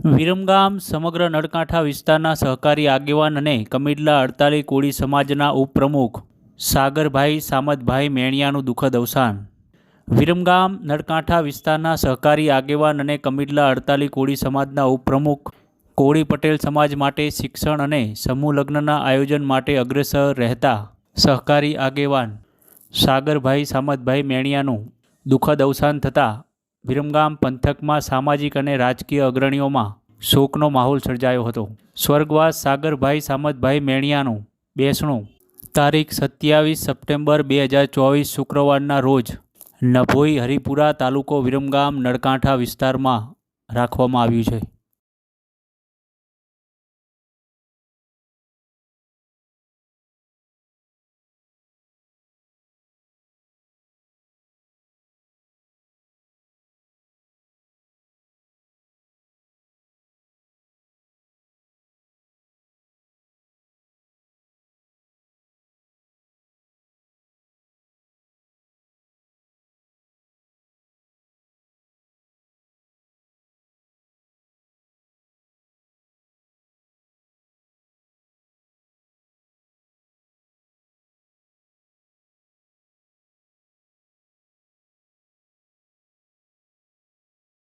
વિરમગામ સમગ્ર નળકાંઠા વિસ્તારના સહકારી આગેવાન અને કમિડલા અડતાલી કોળી સમાજના ઉપપ્રમુખ સાગરભાઈ સામતભાઈ મેણિયાનું દુઃખદ અવસાન. વિરમગામ નળકાંઠા વિસ્તારના સહકારી આગેવાન અને કમિડલા અડતાલી કોળી સમાજના ઉપપ્રમુખ કોળી પટેલ સમાજ માટે શિક્ષણ અને સમૂહ લગ્નના આયોજન માટે અગ્રેસર રહેતા સહકારી આગેવાન સાગરભાઈ સામતભાઈ મેણિયાનું દુઃખદ અવસાન થતાં વિરમગામ પંથકમાં સામાજિક અને રાજકીય અગ્રણીઓમાં શોકનો માહોલ સર્જાયો હતો. સ્વર્ગવાસ સાગરભાઈ સામતભાઈ મેણિયાનું બેસણું તારીખ સત્યાવીસ સપ્ટેમ્બર બે હજાર ચોવીસ શુક્રવારના રોજ નભોઈ હરિપુરા તાલુકો વિરમગામ નળકાંઠા વિસ્તારમાં રાખવામાં આવ્યું છે.